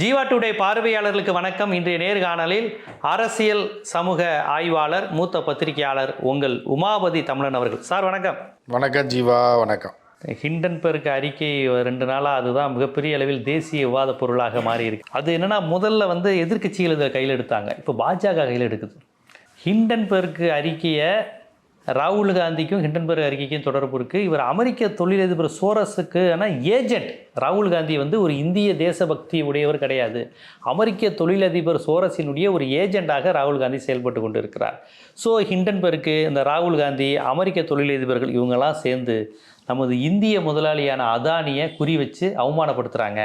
Jeeva today பார்வையாளர்களுக்கு வணக்கம். இன்றைய நேர்காணலில் அரசியல் சமூக ஆய்வாளர் மூத்த பத்திரிகையாளர் உங்கள் உமாபதி தமிழன் அவர்கள். சார் வணக்கம். வணக்கம் ஜீவா வணக்கம். ஹிண்டன்பெர்க் அறிக்கை ரெண்டு நாளாக அதுதான் மிகப்பெரிய அளவில் தேசிய விவாத பொருளாக மாறி இருக்கு அது என்னன்னா முதல்ல வந்து எதிர்க்கட்சிகள் இதை கையில் எடுத்தாங்க. இப்போ பாஜக கையில் எடுக்குது. ஹிண்டன்பெர்க் அறிக்கையை ராகுல் காந்திக்கும் ஹிண்டன்பர்க் அறிக்கைக்கும் தொடர்பு இருக்குது இவர் அமெரிக்க தொழிலதிபர் சோரஸுக்கு ஆனால் ஏஜென்ட். ராகுல் காந்தி வந்து ஒரு இந்திய தேசபக்தி உடையவர் கிடையாது. அமெரிக்க தொழிலதிபர் சோரஸினுடைய ஒரு ஏஜெண்டாக ராகுல் காந்தி செயல்பட்டு கொண்டு இருக்கிறார் ஸோ ஹிண்டன்பர்க்கு இந்த ராகுல் காந்தி அமெரிக்க தொழிலதிபர்கள் இவங்கெல்லாம் சேர்ந்து நமது இந்திய முதலாளியான அதானியை குறி வச்சு அவமானப்படுத்துகிறாங்க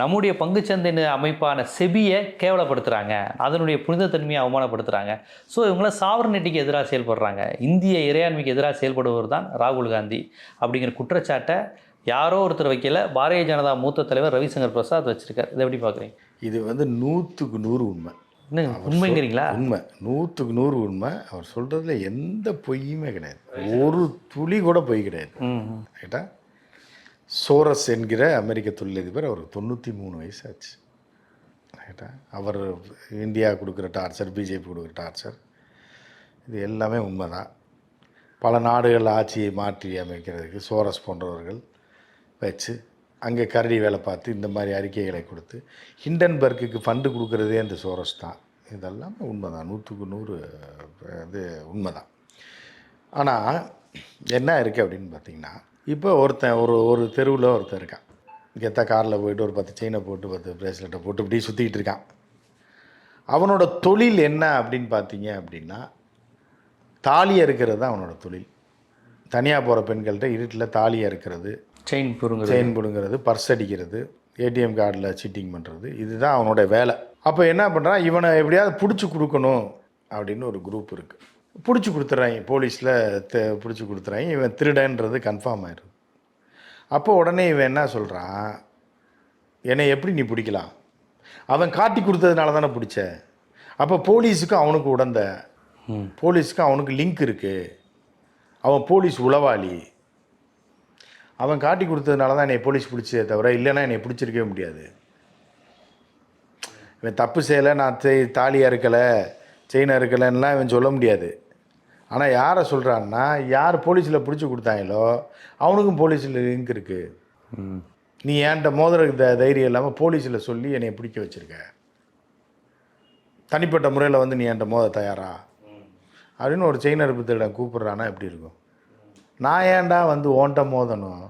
நம்முடைய பங்குச்சந்தை அமைப்பான செபியை கேவலப்படுத்துகிறாங்க அதனுடைய புனிதத்தன்மையை அவமானப்படுத்துகிறாங்க ஸோ இவங்களாம் சாவரனிட்டிக்கு எதிராக செயல்படுறாங்க. இந்திய இறையாண்மைக்கு எதிராக செயல்படுவர் தான் ராகுல் காந்தி. அப்படிங்கிற குற்றச்சாட்டை யாரோ ஒருத்தர் வைக்கல. பாரதிய ஜனதா மூத்த தலைவர் ரவிசங்கர் பிரசாத் வச்சிருக்கார். இதை எப்படி பார்க்குறீங்க? இது வந்து நூற்றுக்கு நூறு உண்மை. என்ன உண்மைங்கிறீங்களா? உண்மை. நூற்றுக்கு நூறு உண்மை. அவர் சொல்கிறதுல எந்த பொய்யுமே கிடையாது. ஒரு துளி கூட பொய் கிடையாது. ம் ரைட்டா சோரஸ் என்கிற அமெரிக்க தொழிலதிபர் அவருக்கு தொண்ணூற்றி மூணு வயசு ஆச்சு ரைட்டா அவர் இந்தியா கொடுக்குற டார்ச்சர் பிஜேபி கொடுக்குற டார்ச்சர் இது எல்லாமே உண்மை தான் பல நாடுகள் ஆட்சியை மாற்றி அமைக்கிறதுக்கு சோரஸ் போன்றவர்கள் வச்சு அங்கே கரடி வேலை பார்த்து இந்த மாதிரி அறிக்கைகளை கொடுத்து ஹிண்டன்பர்க்குக்கு ஃபண்டு கொடுக்குறதே அந்த சோரஸ் தான். இதெல்லாம் உண்மைதான். நூற்றுக்கு நூறு இது உண்மை தான் ஆனால் என்ன இருக்குது அப்படின்னு பார்த்தீங்கன்னா இப்போ ஒருத்தன் ஒரு ஒரு தெருவில் ஒருத்தன் இருக்கான். கெத்த காரில் போயிட்டு ஒரு பத்து செயினை போட்டு பத்து பிரேஸ்லெட்டை போட்டு இப்படி சுற்றிக்கிட்டு இருக்கான். அவனோட தொழில் என்ன அப்படின்னு பார்த்தீங்க அப்படின்னா தாலி அறுக்கிறது தான் அவனோட தொழில். தனியாக போகிற பெண்கள்கிட்ட இருட்டில் தாலி அறுக்கிறது செயின் புருங்குறது செயின் பிடுங்கிறது பர்ஸ் அடிக்கிறது ஏடிஎம் கார்டில் சீட்டிங் பண்ணுறது இதுதான் அவனோட வேலை. அப்போ என்ன பண்ணுறான் இவனை எப்படியாவது பிடிச்சி கொடுக்கணும் அப்படின்னு ஒரு குரூப் இருக்குது பிடிச்சி கொடுத்துட்றாங்க போலீஸில் பிடிச்சி கொடுத்துறாங்க இவன் திருடன்றது கன்ஃபார்ம் ஆயிடுது. அப்போ உடனே இவன் என்ன சொல்கிறான் என்னை எப்படி நீ பிடிக்கலாம்? அவன் காட்டி கொடுத்ததுனால தானே பிடிச்ச. அப்போ போலீஸுக்கும் அவனுக்கு உடந்த. போலீஸுக்கும் அவனுக்கு லிங்க் இருக்குது அவன் போலீஸ் உளவாளி. அவன் காட்டி கொடுத்ததுனால தான் என்னை போலீஸ் பிடிச்சதே தவிர இல்லைன்னா என்னை பிடிச்சிருக்கவே முடியாது. இவன் தப்பு செய்யலை நான் செய் தாலி அறுக்கலை செயின் அறுக்கலைன்னுலாம் இவன் சொல்ல முடியாது. ஆனால் யாரை சொல்கிறான்னா யார் போலீஸில் பிடிச்சி கொடுத்தாங்களோ அவனுக்கும் போலீஸில் லிங்க் இருக்குது நீ ஏன்ட்ட மோதிரக்கு த தைரியம் இல்லாமல் போலீஸில் சொல்லி என்னை பிடிக்க வச்சுருக்க? தனிப்பட்ட முறையில் வந்து நீ என்கிட்ட மோத தயாரா? அப்படின்னு ஒரு செயின் அறுப்பு திருடன் கூப்பிட்றானா எப்படி இருக்கும்? நான் ஏன்டா வந்து ஓன்ட்ட மோதணும்?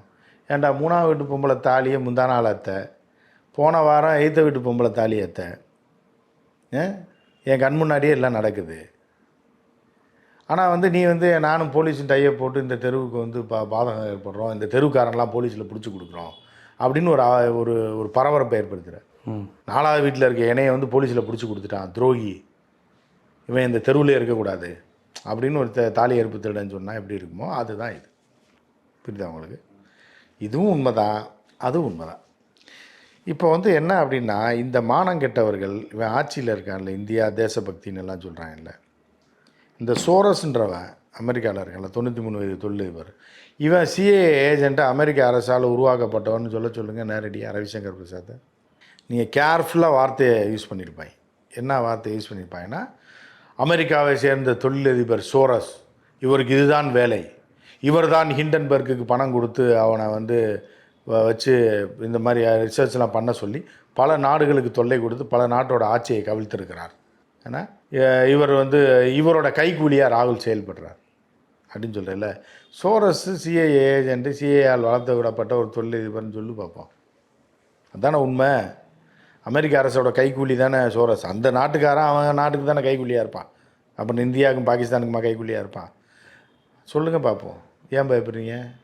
ஏன்டா மூணாவது வீட்டு பொம்பளை தாலியை முந்தா நாள் அத்த? போன வாரம் எய்த்த வீட்டு பொம்பளை தாலி அத்த? என் கண் முன்னாடியே எல்லாம் நடக்குது. ஆனால் வந்து நீ வந்து நானும் போலீஸும் டையை போட்டு இந்த தெருவுக்கு வந்து பா பாதகம் ஏற்படுறோம். இந்த தெருவுக்காரன்லாம் போலீஸில் பிடிச்சி கொடுக்குறோம். அப்படின்னு ஒரு ஒரு ஒரு பரபரப்பை ஏற்படுத்துகிற நாலாவது வீட்டில் இருக்க என்னைய வந்து போலீஸில் பிடிச்சி கொடுத்துட்டான். துரோகி. இவன் இந்த தெருவில் இருக்கக்கூடாது. அப்படின்னு ஒரு த- தாலி அறுப்பு திருடன்னு சொன்னால் எப்படி இருக்குமோ அதுதான் இது. புரியுதா உங்களுக்கு? இதுவும் உண்மைதான். அதுவும் உண்மைதான். இப்போ வந்து என்ன அப்படின்னா இந்த மானம் கெட்டவர்கள் இவன் ஆட்சியில் இருக்கான்ல இந்தியா தேசபக்தின்னு எல்லாம் சொல்கிறாங்கல்ல இந்த சோரஸ்ன்றவன் அமெரிக்காவில் இருக்கல தொண்ணூற்றி மூணு வயது தொழிலதிபர் இவன் சிஏ ஏஜென்ட்டாக அமெரிக்க அரசால் உருவாக்கப்பட்டவன் சொல்ல சொல்லுங்கள் நேரடியாக ரவிசங்கர் பிரசாத். நீங்கள் கேர்ஃபுல்லாக வார்த்தையை யூஸ் பண்ணியிருப்பாங்க என்ன வார்த்தையை யூஸ் பண்ணியிருப்பாங்கன்னா அமெரிக்காவை சேர்ந்த தொழிலதிபர் சோரஸ் இவருக்கு இதுதான் வேலை. இவர் தான் ஹிண்டன்பர்க்குக்கு பணம் கொடுத்து அவனை வந்து வச்சு இந்த மாதிரி ரிசர்ச்லாம் பண்ண சொல்லி பல நாடுகளுக்கு தொல்லை கொடுத்து பல நாட்டோட ஆட்சியை கவிழ்த்திருக்கிறார். ஏன்னா இவர் வந்து இவரோட கைக்கூலியாக ராகுல் செயல்படுறார் அப்படின்னு சொல்கிறேன்ல சோரஸ் சிஏஏ ஏஜென்ட்டு சிஏஆல் வளர்த்து விடப்பட்ட ஒரு தொழிலதிபர்னு சொல்லி பார்ப்போம். அதானே உண்மை? அமெரிக்க அரசோட கைக்கூலி தானே சோரஸ். அந்த நாட்டுக்காரன் அவன் நாட்டுக்கு தானே கைக்கூலியாக இருப்பான். அப்புறம் இந்தியாவுக்கும் பாகிஸ்தானுக்குமா கைக்கூலியாக இருப்பான்? சொல்லுங்கள் பார்ப்போம். ஏன் பயப்படுறீங்க?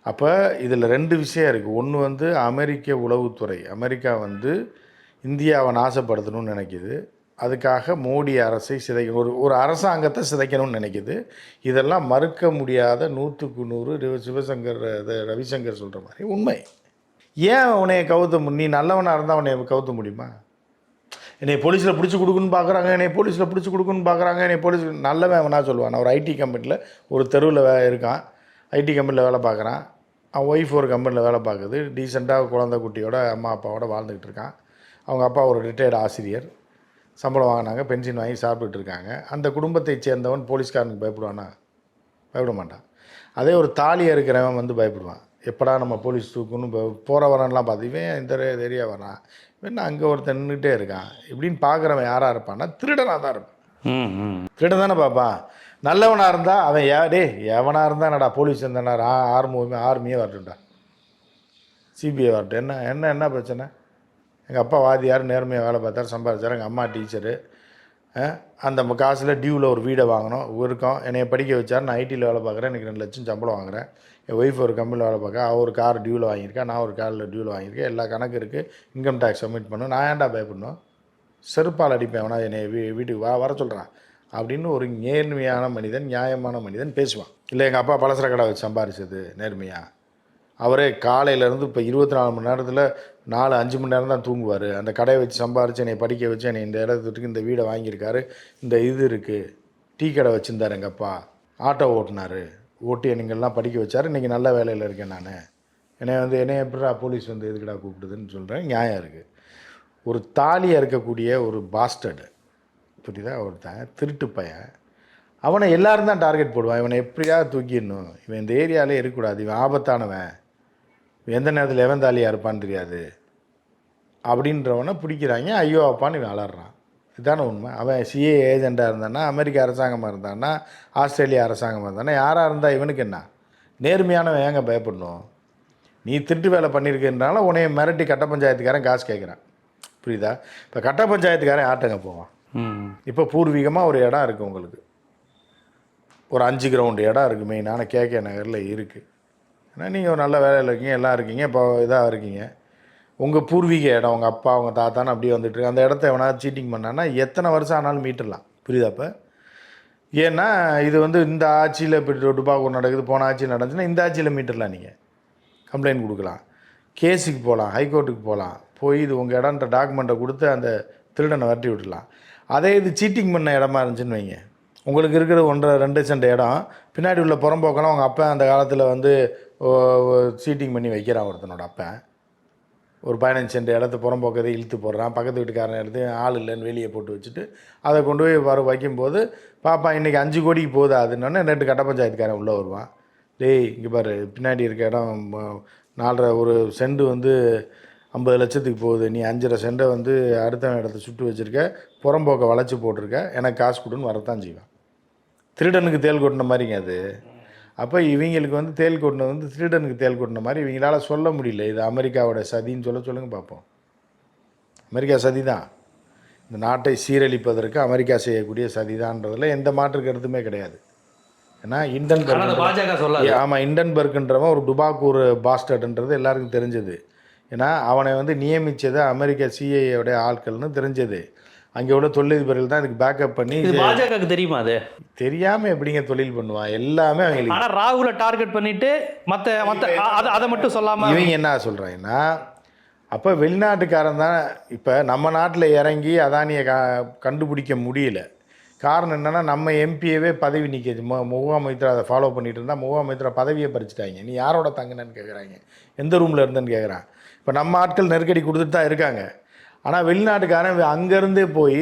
அப்போ இதில் ரெண்டு விஷயம் இருக்குது ஒன்று வந்து அமெரிக்க உளவுத்துறை. அமெரிக்கா வந்து இந்தியாவை நாசப்படுத்தணும்னு நினைக்குது. அதுக்காக மோடி அரசை சிதைக்க ஒரு ஒரு அரசாங்கத்தை சிதைக்கணும்னு நினைக்குது. இதெல்லாம் மறுக்க முடியாத நூற்றுக்கு நூறு சிவசங்கர் ரவிசங்கர் சொல்கிற மாதிரி உண்மை. ஏன் உன்னைய கவுத்த நீ நல்லவனாக இருந்தால் உன்னை கவுத்த முடியுமா? என்னை போலீஸில் பிடிச்சி கொடுக்குன்னு பார்க்குறாங்க என்னை போலீஸில் பிடிச்சி கொடுக்குன்னு பார்க்குறாங்க என்னை போலீஸ் நல்லவன் வேணா சொல்லுவான். நான் ஒரு ஐடி கம்பெனியில் ஒரு தெருவில் வே இருக்கான். ஐடி கம்பெனியில் வேலை பார்க்குறான் அவன் ஒய்ஃப் ஒரு கம்பெனியில் வேலை பார்க்குது டீசெண்டாக குழந்தை குட்டியோட அம்மா அப்பாவோட வாழ்ந்துக்கிட்டு இருக்கான். அவங்க அப்பா ஒரு ரிட்டையர்டு ஆசிரியர். சம்பளம் வாங்கினாங்க பென்ஷன் வாங்கி சாப்பிட்டுட்டு இருக்காங்க அந்த குடும்பத்தை சேர்ந்தவன் போலீஸ்காரனுக்கு பயப்படுவானா? பயப்பட மாட்டான். அதே ஒரு தாலி இருக்கிறவன் வந்து பயப்படுவான். எப்படா நம்ம போலீஸ் தூக்கணும் போகிற வரன்லாம் பார்த்து இவன் இந்த ஏரியா வரான். இவன் அங்கே ஒருத்தன் நின்றுட்டே இருக்கான்? இப்படின்னு பார்க்குறவன் யாராக இருப்பான்னா திருடனாக தான் இருப்பான். திருடன் தானே பார்ப்பான். நல்லவனாக இருந்தால் அவன் டே எவனாக இருந்தா என்னடா போலீஸ் இருந்தா ஆர்மி ஆர்மியே வரட்டும்டா. சிபிஐ வரட்டும். என்ன என்ன என்ன பிரச்சனை? எங்கள் அப்பா வாதியார் நேர்மையாக வேலை பார்த்தாரு சம்பாதிச்சார். எங்கள் அம்மா டீச்சரு. அந்த காசில் டியூவில் ஒரு வீடை வாங்கினோம் இருக்கோம். என்னையை படிக்க வச்சார். நான் ஐடியில் வேலை பார்க்குறேன். எனக்கு ரெண்டு லட்சம் சம்பளம் வாங்குறேன். என் ஒய்ஃப் ஒரு கம்பெனியில் வேலை பார்க்க அவள் ஒரு கார் டியூவில் வாங்கியிருக்கேன் நான் ஒரு காரில் டியூவில் வாங்கியிருக்கேன். எல்லா கணக்கு இருக்குது இன்கம் டேக்ஸ் சப்மிட் பண்ணணும் நான் ஏன்டா பயப்படணும்? செருப்பால் அடிப்பேன். அவனா என்னை வீ வீட்டுக்கு வா வர சொல்கிறான் அப்படின்னு ஒரு நேர்மையான மனிதன் நியாயமான மனிதன் பேசுவான். இல்லை எங்கள் அப்பா பலசர கடை வச்சு சம்பாரிச்சது நேர்மையாக அவரே காலையிலேருந்து இப்போ இருபத்தி நாலு மணி நேரத்தில் நாலு அஞ்சு மணி நேரம் தான் தூங்குவார். அந்த கடையை வச்சு சம்பாரித்து என்னை படிக்க வச்சு என்னை இந்த இடத்துக்கு இந்த வீடை வாங்கியிருக்காரு. இந்த இது இருக்குது டீ கடை வச்சுருந்தார் எங்கள் அப்பா. ஆட்டோ ஓட்டினார். ஓட்டி என்னங்கள்லாம் படிக்க வச்சார். இன்றைக்கி நல்ல வேலையில் இருக்கேன் நான். என்னை வந்து என்னை எப்படிடா போலீஸ் வந்து எதுக்குடா கூப்பிடுதுன்னு சொல்கிறேன் நியாயம் இருக்குது ஒரு தாலியாக இருக்கக்கூடிய ஒரு பாஸ்டர்டு புரியுதா? ஒருத்தன் திருட்டு பையன். அவனை எல்லோரும் தான் டார்கெட் போடுவான். இவனை எப்படியா தூக்கிடணும்? இவன் இந்த ஏரியாவிலே இருக்கக்கூடாது. இவன் ஆபத்தானவன். எந்த நேரத்தில் எவன் தாலியாக இருப்பான்னு தெரியாது. அப்படின்றவனை பிடிக்கிறாங்க. ஐயோ அப்பான்னு இவன் அலறான். இதுதானே உண்மை. அவன் சிஏ ஏஜெண்ட்டாக இருந்தானா அமெரிக்க அரசாங்கமாக இருந்தானா ஆஸ்திரேலியா அரசாங்கமாக இருந்தானா யாராக இருந்தால் இவனுக்கு என்ன? நேர்மையானவன் ஏங்க பயப்படணும்? நீ திருட்டு வேலை பண்ணியிருக்கனால உன்னைய மிரட்டி கட்ட பஞ்சாயத்துக்காரன் காசு கேட்குறான் புரியுதா? இப்போ கட்ட பஞ்சாயத்துக்காரன் ஆட்டங்க போவான்? இப்போ பூர்வீகமாக ஒரு இடம் இருக்குது உங்களுக்கு. ஒரு அஞ்சு கிரவுண்டு இடம் இருக்குது மெயினான கேகே நகரில் இருக்குது ஏன்னா நீங்கள் ஒரு நல்ல வேலையில் இருக்கீங்க எல்லாம் இருக்கீங்க இப்போ இதாக இருக்கீங்க. உங்கள் பூர்வீக இடம் உங்கள் அப்பா உங்கள் தாத்தான்னு அப்படியே வந்துட்டுருக்கு அந்த இடத்த எவனாவது சீட்டிங் பண்ணான்னா எத்தனை வருஷம் ஆனாலும் மீட்டுடலாம். புரியுதா அப்போ ஏன்னா இது வந்து இந்த ஆட்சியில் இப்போ டுபாக்கூர் நடக்குது போன ஆட்சியில் நடந்துச்சுன்னா இந்த ஆட்சியில் மீட்டரலாம் நீங்கள் கம்ப்ளைண்ட் கொடுக்கலாம். கேஸுக்கு போகலாம் ஹைகோர்ட்டுக்கு போகலாம் போய் இது உங்கள் இடம்ன்ற டாக்குமெண்ட்டை கொடுத்து அந்த திருடனை வரட்டி விட்டுலாம் அதே இது சீட்டிங் பண்ண இடமா இருந்துச்சுன்னு வைங்க. உங்களுக்கு இருக்கிற ஒன்றரை ரெண்டு சென்ட் இடம். பின்னாடி உள்ள புறம்போக்கெல்லாம் உங்கள் அப்பா அந்த காலத்தில் வந்து சீட்டிங் பண்ணி வைக்கிறான் ஒருத்தனோட அப்பன். ஒரு பதினஞ்சு சென்ட் இடத்த புறம்போக்கதை இழுத்து போடுறான். பக்கத்து வீட்டுக்காரன் எடுத்து ஆள் இல்லைன்னு வெளியே போட்டு வச்சுட்டு அதை கொண்டு போய் வர வைக்கும்போது பாப்பா இன்றைக்கி அஞ்சு கோடிக்கு போகுது? அதுன்னொன்னே ரெண்டு கட்ட பஞ்சாயத்துக்காரன் உள்ளே வருவான். டேய் இங்கே பாரு பின்னாடி இருக்க இடம் நாலரை ஒரு செண்டு வந்து ஐம்பது லட்சத்துக்கு போகுது. நீ அஞ்சரை செண்டை வந்து அடுத்த இடத்த சுட்டு வச்சுருக்க புறம்போக்கை வளைச்சி போட்டிருக்க எனக்கு காசு கொடுன்னு வரத்தான் செய்வான். திருடனுக்கு தேல் கொட்டின மாதிரிங்க அது. அப்போ இவங்களுக்கு வந்து தேல் கொட்டினது வந்து திருடனுக்கு தேல் கொட்டின மாதிரி இவங்களால சொல்ல முடியல. இது அமெரிக்காவோட சதின்னு சொல்ல சொல்லுங்க பார்ப்போம் அமெரிக்கா சதி தான் இந்த நாட்டை சீரழிப்பதற்கு அமெரிக்கா செய்யக்கூடிய சதிதான்றதுல எந்த மாற்று கருத்துமே கிடையாது. ஏன்னா இண்டன் ஆனால் அந்த பாஜக சொல்லாது. ஆமாம் இண்டன்பர்க்ன்றவன் ஒரு டுபாக்கூர் பாஸ்டர்ன்றது எல்லாருக்கும் தெரிஞ்சது. ஏன்னா அவனை வந்து நியமித்தது அமெரிக்க சிஐயோடைய ஆட்கள்னு தெரிஞ்சது. அங்கே உள்ள தொழிலதிபர்கள் தான் இதுக்கு பேக்கப் பண்ணி பாஜகவுக்கு தெரியுமா அது? தெரியாமல் எப்படிங்க தொழில் பண்ணுவான்? எல்லாமே அவங்களுக்கு ஆனா ராகுல டார்கெட் பண்ணிட்டு மத்த மத்த அ- அத அதை மட்டும் சொல்லாம இவங்க என்ன சொல்கிறாங்கன்னா அப்போ வெளிநாட்டுக்காரன் தான் இப்போ நம்ம நாட்டில் இறங்கி அதானியை க கண்டுபிடிக்க முடியல. காரணம் என்னென்னா நம்ம எம்பியவே பதவி நிற்கிது மு முகாமைத்திரா அதை ஃபாலோ பண்ணிட்டு இருந்தால் முகாமைத்திரா பதவியை பறிச்சுட்டாங்க. நீ யாரோட தங்கினன்னு கேட்குறாங்க எந்த ரூமில் இருந்தேன்னு கேட்குறான் இப்போ நம்ம ஆட்கள் நெருக்கடி கொடுத்துட்டு தான் இருக்காங்க. ஆனால் வெளிநாட்டுக்காரன் அங்கேருந்தே போய்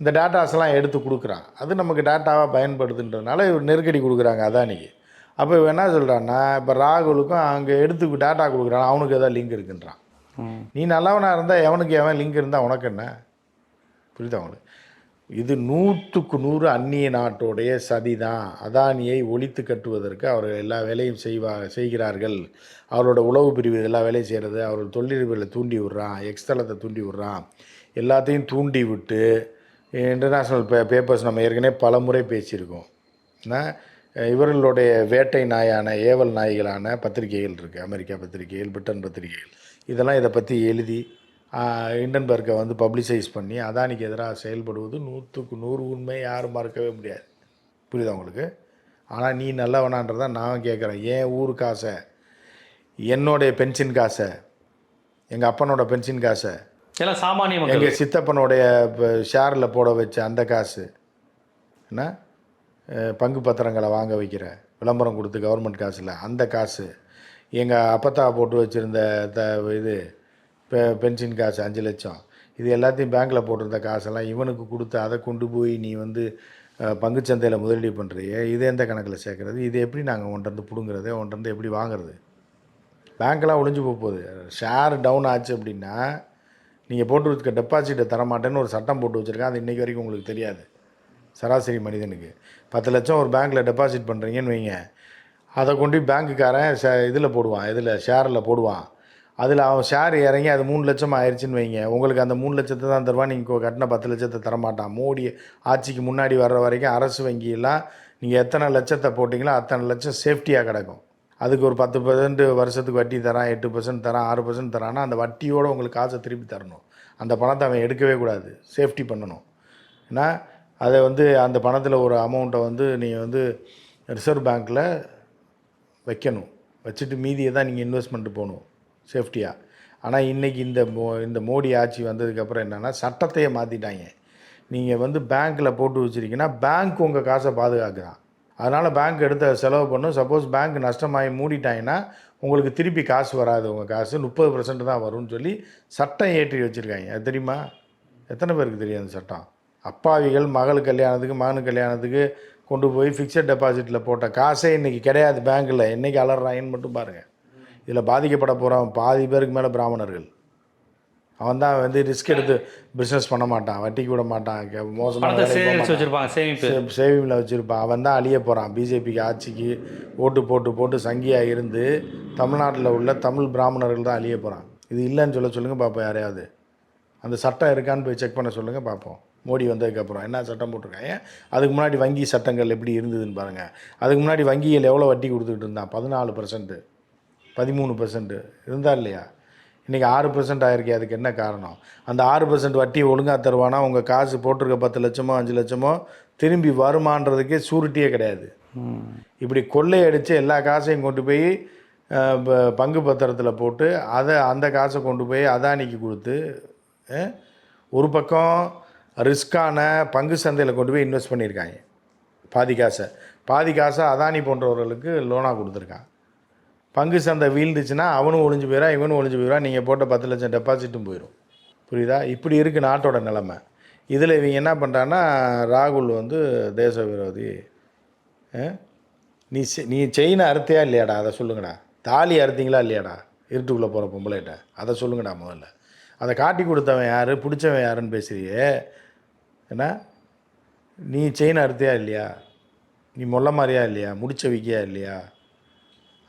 இந்த டேட்டாஸ்லாம் எடுத்து கொடுக்குறான். அது நமக்கு டேட்டாவாக பயன்படுதுன்றதுனால இவர் நெருக்கடி கொடுக்குறாங்க அதானிக்கு. அப்போ இவன் என்ன சொல்கிறான்னா இப்போ ராகுலுக்கும் அங்கே எடுத்து டேட்டா கொடுக்குறான் அவனுக்கு ஏதாவது லிங்க் இருக்குன்றான். நீ நல்லவனாக இருந்தால் எவனுக்கு எவன் லிங்க் இருந்தால் உனக்கு என்ன? புரியுதா உங்களுக்கு? இது நூற்றுக்கு நூறு அந்நிய நாட்டோடைய சதி தான் அதானியை ஒழித்து கட்டுவதற்கு அவர்கள் எல்லா வேலையும் செய்வா செய்கிறார்கள். அவரோட உளவு பிரிவு எல்லா வேலையும் செய்கிறது அவர்கள் தொழிலதிபர்களை தூண்டி விடுறான். எக்ஸ்தலத்தை தூண்டி விடுறான். எல்லாத்தையும் தூண்டி விட்டு இன்டர்நேஷ்னல் பே பேப்பர்ஸ் நம்ம ஏற்கனவே பல முறை பேசியிருக்கோம். இவர்களுடைய வேட்டை நாயான ஏவல் நாய்களான பத்திரிகைகள் இருக்குது அமெரிக்கா பத்திரிகைகள் பிரிட்டன் பத்திரிகைகள். இதெல்லாம் இதை பற்றி எழுதி இண்டன்பர்க்கை வந்து பப்ளிசைஸ் பண்ணி அதானிக்கு எதிராக செயல்படுவது நூற்றுக்கு நூறு உண்மை யாரும் மறக்கவே முடியாது. புரியுதா உங்களுக்கு? ஆனால் நீ நல்லவனான்றதை நான் கேட்குறேன். ஏன் ஊர் காசை? என்னுடைய பென்ஷன் காசை? எங்கள் அப்பனோட பென்ஷன் காசை? எல்லாம் சாமானிய மக்கள். எங்கள் சித்தப்பனுடைய ஷேரில் போட வச்ச அந்த காசு. என்ன? பங்கு பத்திரங்களை வாங்க வைக்கிற விளம்பரம் கொடுத்து கவர்மெண்ட் காசில் அந்த காசு. எங்கள் அப்பத்தா போட்டு வச்சுருந்த த இது பெ பென்ஷன் காசு அஞ்சு லட்சம். இது எல்லாத்தையும் பேங்க்கில் போட்டிருந்த காசெல்லாம் இவனுக்கு கொடுத்து அதை கொண்டு போய் நீ வந்து பங்குச்சந்தையில் முதலீடு பண்ணுறியே இது எந்த கணக்கில் சேர்க்குறது? இது எப்படி நாங்கள் ஒன்றிருந்து பிடுங்குறது? ஒன்றிருந்து எப்படி வாங்குறது? பேங்க்கெலாம் ஒழிஞ்சு போகுது. ஷேர் டவுன் ஆச்சு அப்படின்னா நீங்கள் போட்டு வச்சுக்க டெபாசிட்டை தரமாட்டேன்னு ஒரு சட்டம் போட்டு வச்சுருக்கேன். அது இன்றைக்கி வரைக்கும் உங்களுக்கு தெரியாது. சராசரி மனிதனுக்கு. பத்து லட்சம் ஒரு பேங்க்கில் டெபாசிட் பண்ணுறீங்கன்னு வைங்க. அதை கொண்டு பேங்க்குக்காரன் ஷே இதில் போடுவான். இதில் ஷேரில் போடுவான். அதில் அவன் ஷேர் இறங்கி அது மூணு லட்சம் ஆயிடுச்சுன்னு வைங்க. உங்களுக்கு அந்த மூணு லட்சத்தை தான் தருவான். நீங்கள் கட்டின பத்து லட்சத்தை தரமாட்டான். மோடி ஆட்சிக்கு முன்னாடி வர்ற வரைக்கும் அரசு வங்கியெல்லாம் நீங்கள் எத்தனை லட்சத்தை போட்டிங்களோ அத்தனை லட்சம் சேஃப்டியாக கிடக்கும். அதுக்கு ஒரு பத்து பர்சன்ட் வருஷத்துக்கு வட்டி தரான் எட்டு பர்சன்ட் தரான் ஆறு பர்சன்ட் தரான்னா அந்த வட்டியோடு உங்களுக்கு காசை திருப்பி தரணும். அந்த பணத்தை அவன் எடுக்கவே கூடாது. சேஃப்டி பண்ணணும். ஏன்னா அதை வந்து அந்த பணத்தில் ஒரு அமௌண்ட்டை வந்து நீங்கள் வந்து ரிசர்வ் பேங்க்கில் வைக்கணும். வச்சுட்டு மீதியை தான் நீங்கள் இன்வெஸ்ட்மெண்ட்டு போகணும் சேஃப்டியாக ஆனால் இன்றைக்கி இந்த மோ இந்த மோடி ஆட்சி வந்ததுக்கப்புறம் என்னென்னா சட்டத்தையே மாற்றிட்டாங்க நீங்கள் வந்து பேங்க்கில் போட்டு வச்சுருக்கீங்கன்னா பேங்க் உங்கள் காசை பாதுகாக்கிறான். அதனால் பேங்க் எடுத்து அதை செலவு பண்ணும். சப்போஸ் பேங்க் நஷ்டமாகி மூடிட்டாங்கன்னா உங்களுக்கு திருப்பி காசு வராது. உங்கள் காசு முப்பது பர்சன்ட் தான் வரும்னு சொல்லி சட்டம் ஏற்றி வச்சுருக்காங்க. அது தெரியுமா? எத்தனை பேருக்கு தெரியும் அந்த சட்டம்? அப்பாவிகள் மகள் கல்யாணத்துக்கு மகன் கல்யாணத்துக்கு கொண்டு போய் ஃபிக்ஸட் டெபாசிட்டில் போட்ட காசே இன்றைக்கி கிடையாது பேங்க்கில் என்றைக்கு அலறாயின்னு மட்டும் பாருங்கள் இதில் பாதிக்கப்பட போகிறவன் பாதி பேருக்கு மேலே பிராமணர்கள். அவன் தான் வந்து ரிஸ்க் எடுத்து பிஸ்னஸ் பண்ண மாட்டான் வட்டிக்கு விட மாட்டான் கே- மோசமான பணத்தை வேலைக்கு போக சேமிச்சு வச்சிருப்பாங்க சேமிப்பு. சே- சேவிங்கில் வச்சுருப்பான். அவன் தான் அழிய போகிறான் பிஜேபிக்கு ஆட்சிக்கு ஓட்டு போட்டு போட்டு சங்கியாக இருந்து தமிழ்நாட்டில் உள்ள தமிழ் பிராமணர்கள் தான் அழிய போகிறான் இது இல்லைன்னு சொல்ல சொல்லுங்கள் பார்ப்போம் யாரையாவது. அந்த சட்டம் இருக்கான்னு போய் செக் பண்ண சொல்லுங்கள் பார்ப்போம் மோடி வந்ததுக்கப்புறம் என்ன சட்டம் போட்டிருக்காங்க? அதுக்கு முன்னாடி வங்கி சட்டங்கள் எப்படி இருந்ததுன்னு பாருங்கள் அதுக்கு முன்னாடி வங்கியில் எவ்வளோ வட்டி கொடுத்துக்கிட்டு இருந்தான்? பதினாலு பர்சன்ட்டு பதிமூணு பர்சன்ட்டு இருந்தா இல்லையா? இன்றைக்கி ஆறு பர்சன்ட் ஆகிருக்கே அதுக்கு என்ன காரணம்? அந்த ஆறு பர்சன்ட் வட்டி ஒழுங்காக தருவானா? உங்கள் காசு போட்டிருக்க பத்து லட்சமோ அஞ்சு லட்சமோ திரும்பி வருமானதுக்கே சூரிட்டியே கிடையாது. இப்படி கொள்ளையடித்து எல்லா காசையும் கொண்டு போய் பங்கு பத்திரத்தில் போட்டு அதை அந்த காசை கொண்டு போய் அதானிக்கு கொடுத்து ஒரு பக்கம் ரிஸ்க்கான பங்கு சந்தையில் கொண்டு போய் இன்வெஸ்ட் பண்ணியிருக்காங்க. பாதி காசை. பாதி காசை அதானி போன்றவர்களுக்கு லோனாக கொடுத்துருக்கான் பங்கு சந்தை வீழ்ந்துச்சுன்னா அவனும் ஒளிஞ்சு போயிடா இவனும் ஒளிஞ்சு போயிடா நீங்கள் போட்ட பத்து லட்சம் டெபாசிட்டும் போயிடும் புரியுதா? இப்படி இருக்குது நாட்டோட நிலமை. இதில் இவங்க என்ன பண்ணுறான்னா ராகுல் வந்து தேச விரோதி. நீ செ- நீ செயினை அறுத்தியா இல்லையாடா? அதை சொல்லுங்கடா. தாலி அறுத்தீங்களா இல்லையாடா? இருட்டுக்குள்ளே போகிற பொம்பளைகிட்ட. அதை சொல்லுங்கடா முதல்ல. அதை காட்டி கொடுத்தவன் யார்? பிடிச்சவன் யாருன்னு பேசுகிறியே என்ன? நீ செயின் அறுத்தியா இல்லையா? நீ மொல்ல மாதிரியா இல்லையா? முடிச்ச விக்கியா இல்லையா?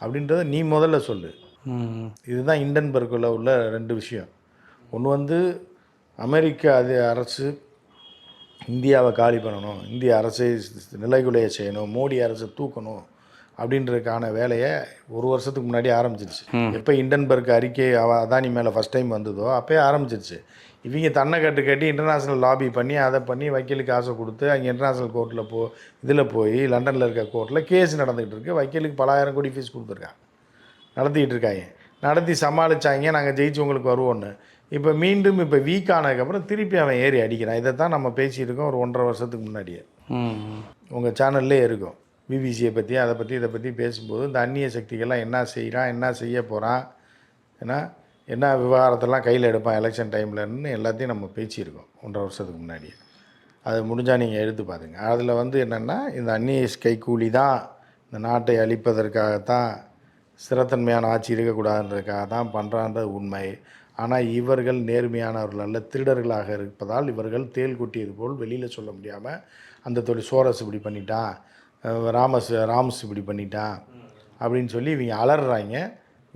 அப்படின்றத நீ முதல்ல சொல்லு. இதுதான் இண்டன்பர்க்கில் உள்ள ரெண்டு விஷயம். ஒன்று வந்து அமெரிக்க அது அரசு இந்தியாவை காலி பண்ணணும் இந்திய அரசை நிலைகுலைய செய்யணும் மோடி அரசை தூக்கணும் அப்படின்றதுக்கான வேலையை ஒரு வருஷத்துக்கு முன்னாடி ஆரம்பிச்சிருச்சு. எப்போ இண்டன்பர்க் அறிக்கை அதானி மேலே ஃபஸ்ட் டைம் வந்ததோ அப்போயே ஆரம்பிச்சிருச்சு. இவங்க தன்னை கட்டு கட்டி இன்டர்நேஷ்னல் லாபி பண்ணி அதை பண்ணி வக்கீலுக்கு காசை கொடுத்து அங்கே இன்டர்நேஷ்னல் கோர்ட்டில் போ இதில் போய் லண்டனில் இருக்க கோர்ட்டில் கேஸ் நடந்துகிட்டு இருக்கு. வக்கீலுக்கு பலாயிரம் கோடி ஃபீஸ் கொடுத்துருக்காங்க. நடத்திக்கிட்டு இருக்காங்க. நடத்தி சமாளிச்சாங்க நாங்கள் ஜெயிச்சு உங்களுக்கு வருவோன்னு இப்போ மீண்டும் இப்போ வீக் ஆனதுக்கப்புறம் திருப்பி அவன் ஏறி அடிக்கிறான். இதை தான் நம்ம பேசியிருக்கோம் ஒரு ஒன்றரை வருஷத்துக்கு முன்னாடியே. உங்கள் சேனல்லே இருக்கும். பிபிசியை பற்றி அதை பற்றி இதை பற்றி பேசும்போது இந்த அந்நிய சக்திகள்லாம் என்ன செய்கிறான் என்ன செய்ய போகிறான் ஏன்னா என்ன விவகாரத்தெல்லாம் கையில் எடுப்பான் எலெக்ஷன் டைம்லன்னு எல்லாத்தையும் நம்ம பேச்சிருக்கோம் ஒன்றரை வருஷத்துக்கு முன்னாடியே. அது முடிஞ்சால் நீங்கள் எடுத்து பாருங்க. அதில் வந்து என்னென்னா இந்த அந்நிய கைக்கூலி தான் இந்த நாட்டை அழிப்பதற்காகத்தான் ஸ்திரத்தன்மையான ஆட்சி இருக்கக்கூடாதுன்றதுக்காக தான் பண்ணுறான்றது உண்மை. ஆனால் இவர்கள் நேர்மையானவர்கள் அல்ல திருடர்களாக இருப்பதால் இவர்கள் தேல் கொட்டியது போல் வெளியில் சொல்ல முடியாமல் அந்த தொழில் சோரஸ் இப்படி பண்ணிட்டான் ராமஸ் ராம்ஸ் இப்படி பண்ணிட்டான் அப்படின்னு சொல்லி இவங்க அலறாங்க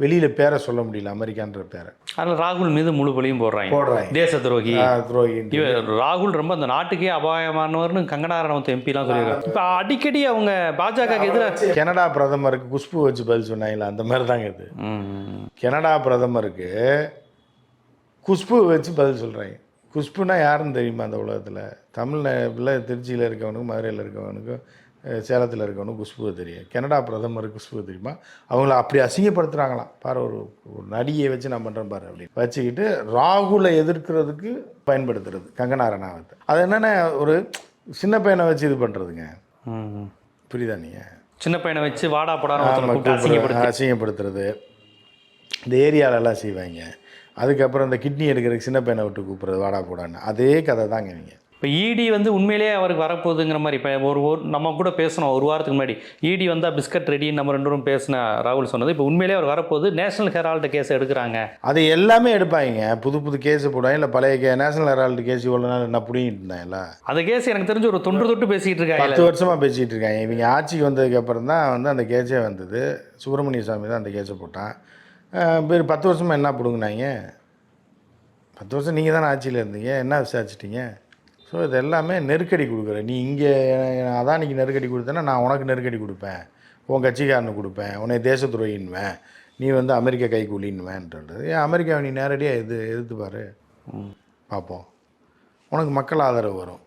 வெளியில் பேரை சொல்ல முடியல அமெரிக்கான்ற பேரை. அதில் ராகுல் மீது முழு பழியும் போடுறாங்க. போடுறாங்க. தேச துரோகி. இவர் ராகுல் ரொம்ப அந்த நாட்டுக்கே அபாயமானவர்னு கங்கனா ரனவத் எம்பிலாம் சொல்லியிருக்காங்க. இப்போ அடிக்கடி அவங்க பாஜகவுக்கு எதிராக கனடா பிரதமருக்கு குஷ்பு வச்சு பதில் சொன்னாங்களா அந்த மாதிரி தாங்க இது. கனடா பிரதமருக்கு குஷ்பு வச்சு பதில் சொல்கிறாங்க குஷ்புனா யாருன்னு தெரியுமா அந்த உலகத்தில்? தமிழ்நாட்டில் திருச்சியில் இருக்கவனுக்கும் மதுரையில் இருக்கவனுக்கும் சேலத்தில் இருக்கவனுக்கும் குஷ்புவை தெரியும். கனடா பிரதமருக்கு குஷ்புவை தெரியுமா? அவங்கள அப்படி அசிங்கப்படுத்துகிறாங்களாம் பாரு ஒரு ஒரு நடிகையை வச்சு நான் பண்ணுறேன் பாரு அப்படின்னு. வச்சுக்கிட்டு ராகுலை எதிர்க்கிறதுக்கு பயன்படுத்துறது கங்கனா ரணாவத் அது என்னென்ன ஒரு சின்ன பையனை வச்சு இது பண்ணுறதுங்க. புரியுதா நீங்கள் சின்ன பையனை வச்சு வாடா அசிங்கப்படுத்தி. அசிங்கப்படுத்துறது. இந்த ஏரியாலெல்லாம் செய்வாங்க. அதுக்கப்புறம் இந்த கிட்னி எடுக்கிறதுக்கு சின்ன பையனை விட்டு கூப்பிட்றது வாடா போடான்னு. அதே கதை தாங்க நீங்கள் இப்போ இடி வந்து உண்மையிலேயே அவருக்கு வரப்போகுதுங்கிற மாதிரி இப்போ ஒரு ஒரு நம்ம கூட பேசணும் ஒரு வாரத்துக்கு முன்னாடி. இடி வந்தால் பிஸ்கட் ரெடி நம்ம ரெண்டு பேரும் பேசின ராகுல் சொன்னது. இப்போ உண்மையிலேயே அவர் வரப்போகுது. நேஷனல் ஹெரால்டு கேஸ் எடுக்கிறாங்க. அது எல்லாமே எடுப்பாங்க. புது புது கேஸ் போடுவாங்க. இல்லை பழைய கே நேஷனல் ஹெரால்டு கேஸ் இவ்வளோ நாள் என்ன பிடிங்கிட்டு இருந்தாங்கல்ல அந்த கேஸ் எனக்கு தெரிஞ்சு ஒரு தொன்று தொட்டு பேசிக்கிட்டு இருக்காங்க. பத்து வருஷமாக பேசிகிட்டு இருக்காங்க. இவங்க ஆட்சிக்கு வந்ததுக்கு அப்புறம் தான் வந்து அந்த கேஸே வந்தது. சுப்பிரமணிய சாமி தான் அந்த கேஸை போட்டான். பேர் பத்து வருஷமாக என்ன பிடுங்கினாங்க? பத்து வருஷம் நீங்கள் தானே ஆட்சியில் இருந்தீங்க. என்ன விசாரிச்சிட்டீங்க? ஸோ இது எல்லாமே நெருக்கடி கொடுக்குற. நீ இங்கே அதானிக்கு நெருக்கடி கொடுத்தேன்னா நான் உனக்கு நெருக்கடி கொடுப்பேன். உன் கட்சிக்காரனுக்கு கொடுப்பேன். உன்னை தேச துறையின்வேன் நீ வந்து அமெரிக்க கைக்கூலின்வேன்றது ஏன் அமெரிக்காவை நீ நேரடியாக எது எதிர்த்து பாரு. பார்ப்போம் உனக்கு மக்கள் ஆதரவு வரும்.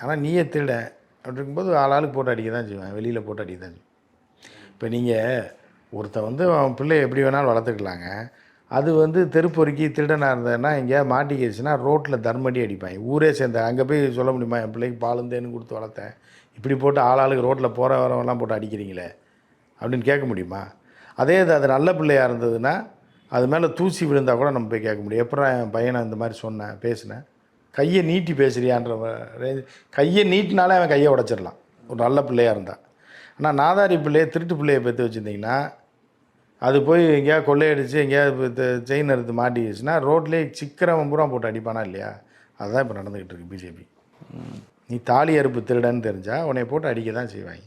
ஆனால் நீயே திருட. அப்படி இருக்கும்போது ஆளாளுக்கு போட்டு அடிக்க தான் செய்வேன். வெளியில் போட்டு அடிக்க தான் செய்வேன். இப்போ நீங்கள் ஒருத்தன் வந்து அவன் பிள்ளை எப்படி வேணாலும் வளர்த்துக்கலாங்க. அது வந்து தெருப்பொறுக்கி திருடனாக இருந்ததுன்னா எங்கேயாவது மாட்டிக்கிடுச்சுன்னா ரோட்டில் தர்மடி அடிப்பாங்க. ஊரே சேர்ந்தேன் அங்கே போய் சொல்ல முடியுமா? என் பிள்ளைக்கு பாலும் தேன்னு கொடுத்து வளர்த்தேன். இப்படி போட்டு ஆளாளுக்கு ரோட்டில் போகிற வரவெல்லாம் போட்டு அடிக்கிறீங்களே? அப்படின்னு கேட்க முடியுமா? அதே இது அது நல்ல பிள்ளையாக இருந்ததுன்னா அது மேலே தூசி விழுந்தால் கூட நம்ம போய் கேட்க முடியும். எப்படா என் பையனை இந்த மாதிரி சொன்னேன் பேசினேன் கையை நீட்டி பேசுறியான்ற கையை நீட்டினாலே அவன் கையை உடச்சிடலாம். ஒரு நல்ல பிள்ளையாக இருந்தால் ஆனால் நாதாரி பிள்ளையை திருட்டு பிள்ளையை பற்றி வச்சுருந்தீங்கன்னா அது போய் எங்கேயாவது கொள்ளையடிச்சு எங்கேயாவது செயின் எடுத்து மாட்டிடுச்சுன்னா ரோட்லேயே சிக்கரவன் பூரா போட்டு அடிப்பானா இல்லையா? அதுதான் இப்போ நடந்துக்கிட்டு இருக்கு பிஜேபி நீ தாலி அறுப்பு திருடன்னு தெரிஞ்சா உன்னை போட்டு அடிக்க தான் செய்வாங்க.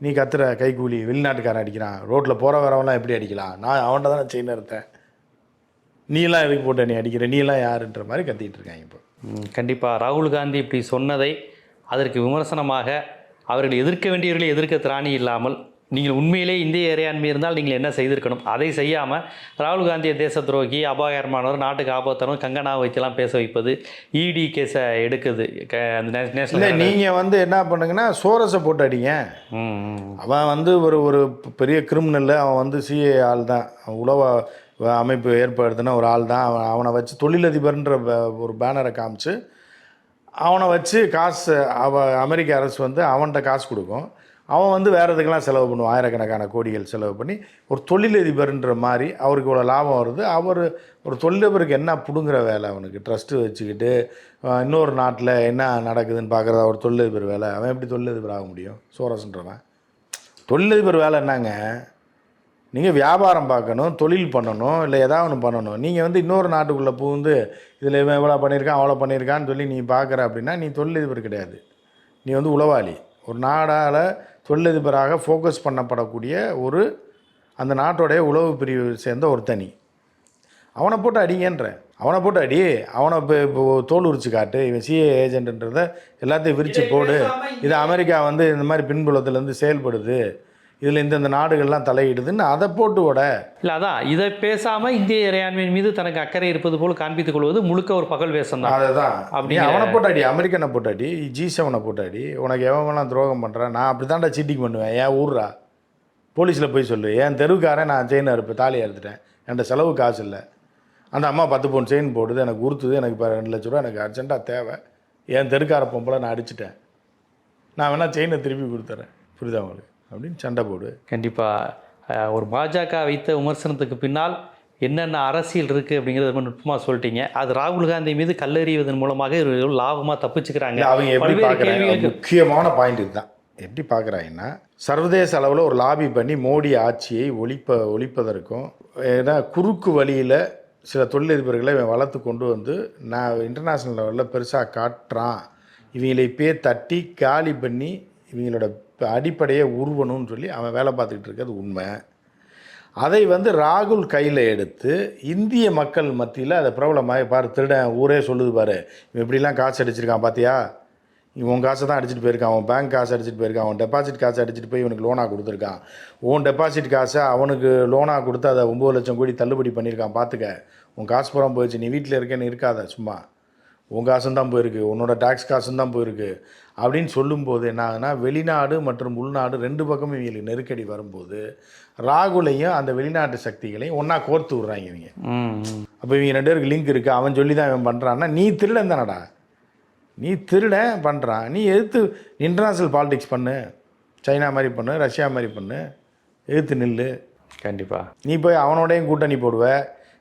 நீ கத்துற கைக்கூலி வெளிநாட்டுக்காரன் அடிக்கிறான். ரோட்டில் போகிற வரவெல்லாம் எப்படி அடிக்கலாம்? நான் அவன்கிட்ட தான் செயின் எடுத்தேன் நீலாம் எதுக்கு போட்டு நீ அடிக்கிற? நீலாம் யாருன்ற மாதிரி கத்திக்கிட்டு இருக்காங்க இப்போ. கண்டிப்பாக ராகுல் காந்தி இப்படி சொன்னதை அதற்கு விமர்சனமாக அவர்கள் எதிர்க்க வேண்டியவர்களை எதிர்க்க திராணி இல்லாமல் நீங்கள் உண்மையிலே இந்திய இறையாண்மை இருந்தால் நீங்கள் என்ன செய்திருக்கணும்? அதை செய்யாமல் ராகுல் காந்தியை தேச துரோகி அபாயகரமானவர் நாட்டுக்கு ஆபத்தானவர் கங்கனா வச்செல்லாம் பேச வைப்பது இடி கேஸை எடுக்குது. நேஷனல் நீங்கள் வந்து என்ன பண்ணுங்கன்னா சோரஸை போட்டு அடிங்க ம், ம். அவன் வந்து ஒரு ஒரு பெரிய கிரிமினல் அவன் வந்து சிஏ ஆள் தான். அவன் உளவ வ- அமைப்பு ஏற்படுத்தின ஒரு ஆள் தான். அவன் அவனை வச்சு தொழிலதிபர்ன்ற ஒரு பேனரை காமிச்சு அவனை வச்சு காசு அவ அமெரிக்க அரசு வந்து அவன்கிட்ட காசு கொடுக்கும். அவன் வந்து வேறு இதுக்கெல்லாம் செலவு பண்ணுவான்? ஆயிரக்கணக்கான கோடிகள் செலவு பண்ணி ஒரு தொழிலதிபர்ன்ற மாதிரி அவருக்கு இவ்வளோ லாபம் வருது. அவர் ஒரு தொழிலதிபருக்கு என்ன பிடுங்குற வேலை அவனுக்கு? ட்ரஸ்ட்டு வச்சுக்கிட்டு இன்னொரு நாட்டில் என்ன நடக்குதுன்னு பார்க்குறது ஒரு தொழிலதிபர் வேலை. அவன் எப்படி தொழிலதிபர் ஆக முடியும்? சோரஸ்ன்றவன். தொழிலதிபர் வேலை என்னங்க? நீங்கள் வியாபாரம் பார்க்கணும் தொழில் பண்ணணும் இல்லை ஏதாவது ஒன்று பண்ணணும். நீங்கள் வந்து இன்னொரு நாட்டுக்குள்ளே பூந்து இதில் இவன் இவ்வளோ பண்ணியிருக்கான் அவ்வளோ பண்ணியிருக்கான்னு சொல்லி நீ பார்க்குற அப்படின்னா நீ தொழிலதிபர் கிடையாது. நீ வந்து உளவாளி. ஒரு நாடால் தொழிலதிபராக ஃபோக்கஸ் பண்ணப்படக்கூடிய ஒரு அந்த நாட்டோடைய உளவு பிரிவு சேர்ந்த ஒரு தனி. அவனை போட்டு அடிங்கன்ற. அவனை போட்டு அடி அவனை இப்போ இப்போ தோல் உரிச்சு காட்டு இவன் சிஏ ஏஜென்ட்ன்றத எல்லாத்தையும் விரித்து போடு. இது அமெரிக்கா வந்து இந்த மாதிரி பின்புலத்துலேருந்து செயல்படுது. இதில் இந்தந்த நாடுகள்லாம் தலையிடுதுன்னு அதை போட்டு விட இல்லை அதான். இதை பேசாமல் இந்திய இறையாண்மையின் மீது தனக்கு அக்கறை இருப்பது போல் காண்பித்துக் கொள்வது முழுக்க ஒரு பகல் வேஷம் தான் அதுதான். நீ அப்படிங்கிற- அவனை போட்டு அடி அமெரிக்கனை போட்டு அடி ஜி செவனை போட்டு அடி உனக்கு எவன்லாம் துரோகம் பண்ணுறேன் நான் அப்படி தான்டா சீட்டிங் பண்ணுவேன் ஏன் ஊர்ரா போலீஸில் போய் சொல்லு. என் தெருவுக்காரன் நான் செயின் அறுப்பு தாலி அறுத்துட்டேன். என்கிட்ட செலவு காசு இல்லை. அந்த அம்மா பத்து பவுன் செயின் போடுது எனக்கு உறுத்துது எனக்கு இப்போ ரெண்டு லட்ச ரூபா எனக்கு அர்ஜென்ட்டாக தேவை. என் தெருக்கார பொம்பளை நான் அடிச்சிட்டேன். நான் வேணால் செயினை திருப்பி கொடுத்துறேன். புரியுதா உங்களுக்கு? அப்படின்னு சண்டை போடு. கண்டிப்பாக ஒரு பாஜக வைத்த விமர்சனத்துக்கு பின்னால் என்னென்ன அரசியல் இருக்குது அப்படிங்கிறத ரொம்ப நுட்பமாக சொல்லிட்டீங்க. அது ராகுல் காந்தி மீது கல்லெறிவதன் மூலமாக லாபமாக தப்பிச்சுக்கிறாங்க. அவங்க எப்படி பார்க்குறாங்க முக்கியமான பாயிண்ட் இதுதான். எப்படி பார்க்குறாங்கன்னா சர்வதேச அளவில் ஒரு லாபி பண்ணி மோடி ஆட்சியை ஒழிப்ப ஒழிப்பதற்கும் ஏன்னா குறுக்கு வழியில் சில தொழிலதிபர்களை இவன் வளர்த்து கொண்டு வந்து நான் இன்டர்நேஷ்னல் லெவலில் பெருசாக காட்டுறான். இவங்களை இப்பயே தட்டி காலி பண்ணி இவங்களோட இப்போ அடிப்படையை உருவணும்னு சொல்லி அவன் வேலை பார்த்துக்கிட்டு இருக்கிறது உண்மை. அதை வந்து ராகுல் கையில் எடுத்து இந்திய மக்கள் மத்தியில் அதை பிரபலமாக பாரு திருடன் ஊரே சொல்லுது பாரு. இவன் இப்படிலாம் காசு அடிச்சிருக்கான் பார்த்தியா இவன் உன் காசை தான் அடிச்சிட்டு போயிருக்கான் அவன் பேங்க் காசு அடிச்சிட்டு போயிருக்கான் அவன் டெபாசிட் காசு அடிச்சிட்டு போய் இவனுக்கு லோனாக கொடுத்துருக்கான். உன் டெபாசிட் காசை அவனுக்கு லோனாக கொடுத்து அதை ஒம்பது லட்சம் கோடி தள்ளுபடி பண்ணியிருக்கான் பார்த்துக்க உன் காசு புறம் போயிடுச்சு நீ வீட்டில் இருக்கேன்னு இருக்காத சும்மா. உன் காசும் தான் போயிருக்கு உன்னோட டேக்ஸ் காசும் தான் போயிருக்கு அப்படின்னு சொல்லும்போது என்ன ஆகுதுன்னா வெளிநாடு மற்றும் உள்நாடு ரெண்டு பக்கமும் இவங்களுக்கு நெருக்கடி வரும்போது ராகுலையும் அந்த வெளிநாட்டு சக்திகளையும் ஒன்றா கோர்த்து விட்றாங்க இவங்க. அப்போ இவங்க ரெண்டு பேருக்கு லிங்க் இருக்குது அவன் சொல்லி தான் இவன் பண்ணுறான்னா நீ திருடன் தானடா. நீ திருடன் பண்ணுறான் நீ எதிர்த்து இன்டர்நேஷ்னல் பாலிடிக்ஸ் பண்ணு. சைனா மாதிரி பண்ணு ரஷ்யா மாதிரி பண்ணு. எதிர்த்து நில்லு. கண்டிப்பாக நீ போய் அவனோடையும் கூட்டணி போடுவ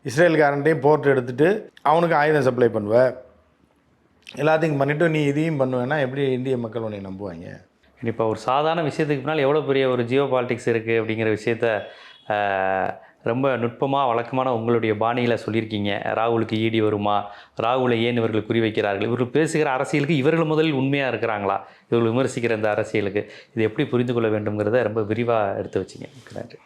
இஸ்ரேல்காரன்ட்டையும் போர்ட் எடுத்துட்டு அவனுக்கு ஆயுதம் சப்ளை பண்ணுவ. எல்லாத்தையும் பண்ணிவிட்டு நீ இதையும் பண்ணுவேன்னா எப்படி இந்திய மக்கள் உன்னை நம்புவாங்க? இப்போ ஒரு சாதாரண விஷயத்துக்கு பின்னால் எவ்வளோ பெரிய ஒரு ஜியோ பாலிட்டிக்ஸ் இருக்குது அப்படிங்கிற விஷயத்த ரொம்ப நுட்பமாக வழக்கமான உங்களுடைய பாணியில் சொல்லியிருக்கீங்க. ராகுலுக்கு ஈடி வருமா? ராகுலை ஏன் இவர்கள் குறிவைக்கிறார்கள்? இவர்கள் பேசுகிற அரசியலுக்கு இவர்கள் முதலில் உண்மையாக இருக்கிறாங்களா? இவர்கள் விமர்சிக்கிற இந்த அரசியலுக்கு. இது எப்படி புரிந்து கொள்ள வேண்டும்ங்கிறத ரொம்ப விரிவாக எடுத்து வச்சிங்க. நன்றி.